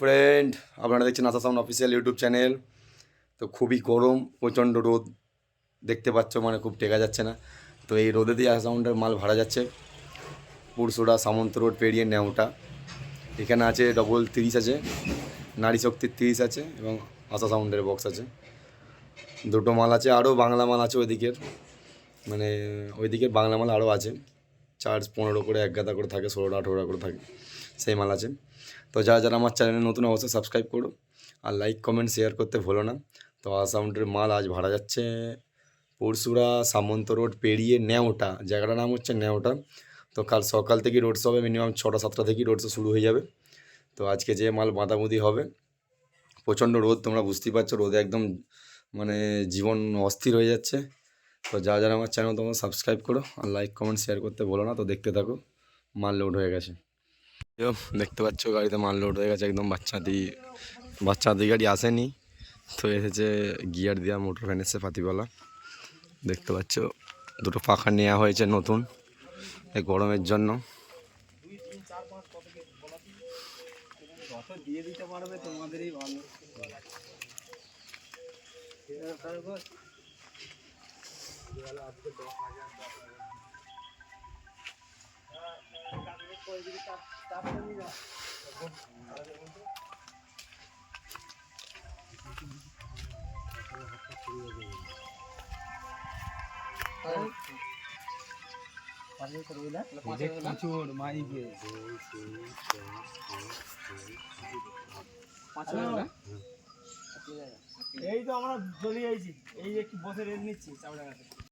Friend আপনারা দেখছেন Asha sound official YouTube channel তো খুবই গরম, প্রচণ্ড রোদ। দেখতে পাচ্ছ মানে খুব টেকা যাচ্ছে না। তো এই রোদে দিয়ে সাউন্ডের মাল ভাড়া যাচ্ছে। পুরসুরা সামন্ত রোড পেরিয়ে নেওটা। এখানে আছে ডবল তিরিশ আছে। নারী শক্তির তিরিশ আছে এবং আশা সাউন্ডের বক্স আছে। দুটো মাল আছে, আরও বাংলা মাল আছে ওইদিকের। মানে ওইদিকের বাংলা মাল আরও আছে। চার্জ পনেরো করে এক গাদা করে থাকে, ষোলোটা আঠেরোটা করে থাকে সেই মাল আছে। তো যারা যারা আমার চ্যানেলে নতুন অবশ্যই সাবস্ক্রাইব করো। আর লাইক কমেন্ট শেয়ার করতে ভুলো না। তো আসাউন্ডের মাল আজ ভাড়া যাচ্ছে পরশুরা সামন্ত রোড পেরিয়ে নেওটা, জায়গাটার নাম হচ্ছে নেওটা। তো কাল সকাল থেকেই রোড শো হবে মিনিমাম ছটা, সাতটা থেকেই রোড শো শুরু হয়ে যাবে। তো আজকে যে মাল বাঁধাবুঁদি হবে, প্রচণ্ড রোদ, তোমরা বুঝতেই পারছ, রোদে একদম মানে জীবন অস্থির হয়ে যাচ্ছে। তো যা যারা আমার চ্যানেল তোমরা সাবস্ক্রাইব করো আর লাইক কমেন্ট শেয়ার করতে বলো না, তো দেখতে থাকো, মাল লোড হয়ে গেছে। দেখতে পাচ্ছ গাড়িতে মাল লোড হয়ে গেছে, একদম বাচ্চাদি বাচ্চাদি গাড়ি আসেনি। তো এসেছে গিয়ার দেওয়া মোটর ভ্যান এসেছে পাতিবালা দেখতে পাচ্ছ, দুটো পাখা নেওয়া হয়েছে নতুন, এই গরমের জন্য। দিয়ে দিতে পারবে তোমাদেরই ভালো প্রচুর মাইকে এই তো আমরা চলে যাইছি। এই একটু বসে রেট নিচ্ছি চাপড়া গাছে